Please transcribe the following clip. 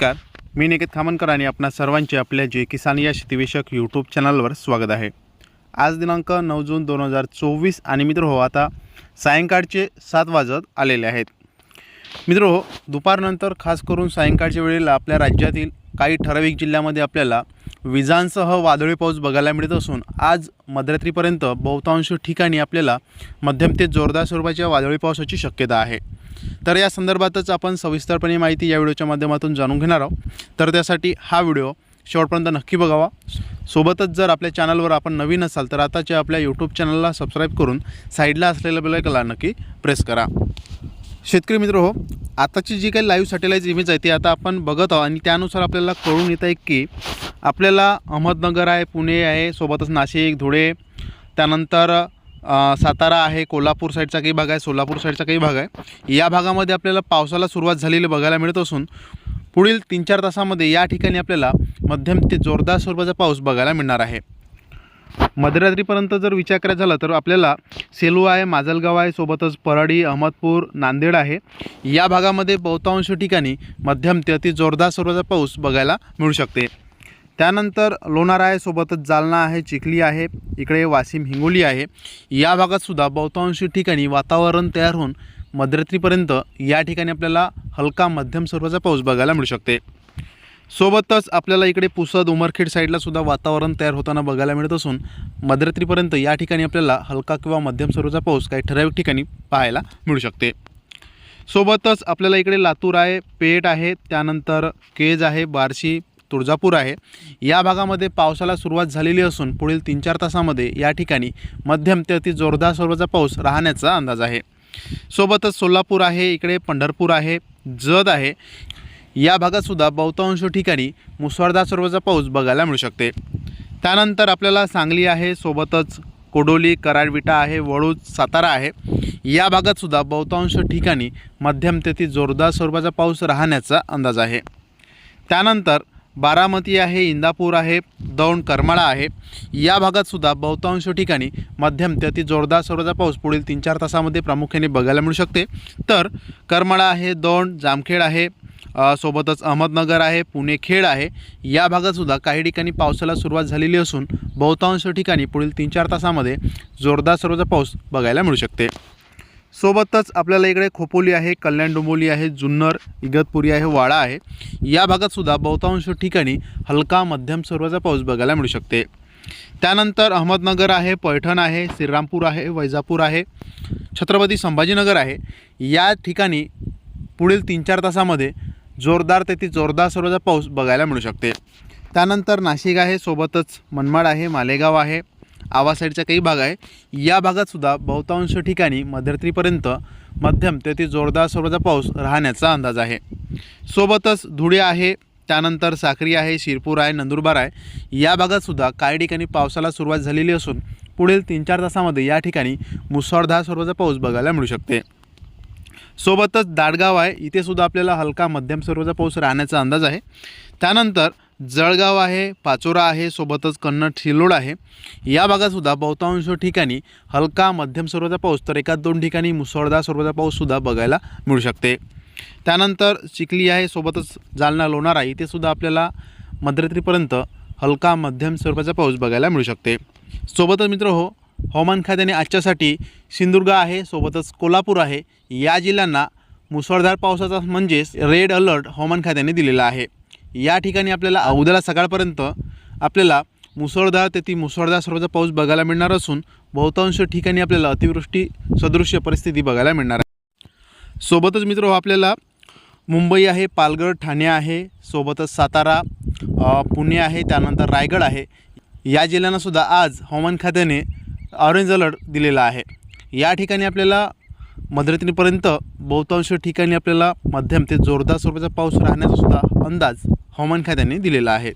नमस्कार. मी निकेत खामनकर आणि आपणा सर्वांचे आपल्या जे किसान या शेतीविषयक यूट्यूब चॅनलवर स्वागत आहे. आज दिनांक नऊ जून दोन हजार चोवीस आणि मित्र हो आता सायंकाळचे सात वाजत आलेले आहेत. मित्र हो दुपारनंतर खास करून सायंकाळच्या वेळेला आपल्या राज्यातील काही ठराविक जिल्ह्यामध्ये आपल्याला विजांसह वादळी पाऊस बघायला मिळत असून आज मध्यरात्रीपर्यंत बहुतांश ठिकाणी आपल्याला मध्यम ते जोरदार स्वरूपाच्या वादळी पावसाची शक्यता आहे. तर या संदर्भातच आपण सविस्तरपणे माहिती या व्हिडिओच्या माध्यमातून जाणून घेणार आहोत. तर त्यासाठी हा व्हिडिओ शेवटपर्यंत नक्की बघावा. सोबतच जर आपल्या चॅनलवर आपण नवीन असाल तर आताच्या आपल्या यूट्यूब चॅनलला सबस्क्राईब करून साईडला असलेल्या बेलायकला नक्की प्रेस करा. शेतकरी मित्र हो आताची जी काही लाईव्ह सॅटेलाईट इमेज आहे ती आता आपण बघत आहोत आणि त्यानुसार आपल्याला कळून येत आहे की आपल्याला अहमदनगर आहे पुणे आहे सोबतच नाशिक धुळे त्यानंतर सातारा आहे कोल्हापूर साईडचा काही भाग आहे सोलापूर साईडचा काही भाग आहे. या भागामध्ये आपल्याला पावसाला सुरुवात झालेली बघायला मिळत असून पुढील तीन चार तासामध्ये या ठिकाणी आपल्याला मध्यम ते जोरदार स्वरूपाचा पाऊस बघायला मिळणार आहे. मध्यरात्रीपर्यंत जर विचार करायचा झाला तर आपल्याला सेलू आहे माजलगाव आहे सोबतच परळी अहमदपूर नांदेड आहे. या भागामध्ये बहुतांश ठिकाणी मध्यम ते अति जोरदार स्वरूपाचा पाऊस बघायला मिळू शकते. त्यानंतर लोणार आहे सोबतच जालना आहे चिखली आहे इकडे वाशिम हिंगोली आहे. या भागातसुद्धा बहुतांशी ठिकाणी वातावरण तयार होऊन मध्यरात्रीपर्यंत या ठिकाणी आपल्याला हलका मध्यम स्वरूपाचा पाऊस बघायला मिळू शकते. सोबतच आपल्याला इकडे पुसद उमरखेड साईडला सुद्धा वातावरण तयार होताना बघायला मिळत असून मध्यरात्रीपर्यंत या ठिकाणी आपल्याला हलका किंवा मध्यम स्वरूपाचा पाऊस काही ठराविक ठिकाणी पाहायला मिळू शकते. सोबतच आपल्याला इकडे लातूर आहे पेठ आहे त्यानंतर केज आहे बार्शी तुळजापूर आहे. या भागामध्ये पावसाला सुरुवात झालेली असून पुढील तीन चार तासामध्ये या ठिकाणी मध्यम ते अति जोरदार स्वरूपाचा पाऊस राहण्याचा अंदाज आहे. सोबतच सोलापूर आहे इकडे पंढरपूर आहे जत आहे. या भागातसुद्धा बहुतांश ठिकाणी मुसळधार स्वरूपाचा पाऊस बघायला मिळू शकते. त्यानंतर आपल्याला सांगली आहे सोबतच कोडोली कराडविटा आहे वळूज सातारा आहे. या भागातसुद्धा बहुतांश ठिकाणी मध्यम ते जोरदार स्वरूपाचा पाऊस राहण्याचा अंदाज आहे. त्यानंतर बारामती आहे इंदापूर आहे दौंड करमाळा आहे. या भागातसुद्धा बहुतांश ठिकाणी मध्यम ते अति जोरदार स्वरूपाचा पाऊस पुढील तीन चार तासामध्ये प्रामुख्याने बघायला मिळू शकते. तर करमाळा आहे दौंड जामखेड आहे सोबतच अहमदनगर आहे पुणे खेड आहे. या भागातसुद्धा काही ठिकाणी पावसाला सुरुवात झालेली असून बहुतांश ठिकाणी पुढील तीन चार तासामध्ये जोरदार स्वरूपाचा पाऊस बघायला मिळू शकते. सोबतच आपल्याला इकडे खोपोली आहे कल्याण डोंबोली आहे जुन्नर इगतपुरी आहे वाडा आहे. या भागातसुद्धा बहुतांश ठिकाणी हलका मध्यम स्वरूपाचा पाऊस बघायला मिळू शकते. त्यानंतर अहमदनगर आहे पैठण आहे श्रीरामपूर आहे वैजापूर आहे छत्रपती संभाजीनगर आहे. या ठिकाणी पुढील तीन चार तासामध्ये जोरदार ते ती जोरदार स्वरूपाचा पाऊस बघायला मिळू शकते. त्यानंतर नाशिक आहे सोबतच मनमाड आहे मालेगाव आहे. आवा साईडचा काही भाग आहे. या भागातसुद्धा बहुतांश ठिकाणी मध्यरात्रीपर्यंत मध्यम ते जोरदार स्वरूपाचा पाऊस राहण्याचा अंदाज आहे. सोबतच धुळे आहे त्यानंतर साखरी आहे शिरपूर आहे नंदुरबार आहे. या भागातसुद्धा काही ठिकाणी पावसाला सुरुवात झालेली असून पुढील तीन चार तासामध्ये या ठिकाणी मुसळधार स्वरूपाचा पाऊस बघायला मिळू शकते. सोबतच दाडगाव आहे इथे सुद्धा आपल्याला हलका मध्यम स्वरूपाचा पाऊस राहण्याचा अंदाज आहे. त्यानंतर जळगाव आहे पाचोरा आहे सोबतच कन्नड शिलोड आहे. या भागातसुद्धा बहुतांश ठिकाणी हलका मध्यम स्वरूपाचा पाऊस तर एकाच दोन ठिकाणी मुसळधार स्वरूपाचा पाऊससुद्धा बघायला मिळू शकते. त्यानंतर चिखली आहे सोबतच जालना लोणारा इथेसुद्धा आपल्याला मध्यरात्रीपर्यंत हलका मध्यम स्वरूपाचा पाऊस बघायला मिळू शकते. सोबतच मित्र हो हवामान खात्याने आजच्यासाठी सिंधुदुर्ग आहे सोबतच कोल्हापूर आहे. या जिल्ह्यांना मुसळधार पावसाचा म्हणजेच रेड अलर्ट हवामान खात्याने दिलेला आहे. या ठिकाणी आपल्याला अवद्याला सकाळपर्यंत आपल्याला मुसळधार ते ती मुसळधार स्वरूपाचा पाऊस बघायला मिळणार असून बहुतांश ठिकाणी आपल्याला अतिवृष्टी सदृश्य परिस्थिती बघायला मिळणार आहे. सोबतच मित्र हो आपल्याला मुंबई आहे पालघर ठाणे आहे सोबतच सातारा पुणे आहे त्यानंतर रायगड आहे. या जिल्ह्यांनासुद्धा आज हवामान खात्याने ऑरेंज अलर्ट दिलेला आहे. या ठिकाणी आपल्याला मध्यरात्रीपर्यंत बहुतांश ठिकाणी आपल्याला मध्यम ते जोरदार स्वरूपाचा पाऊस राहण्याचा सुद्धा अंदाज हवामान खात्याने दिलेला आहे.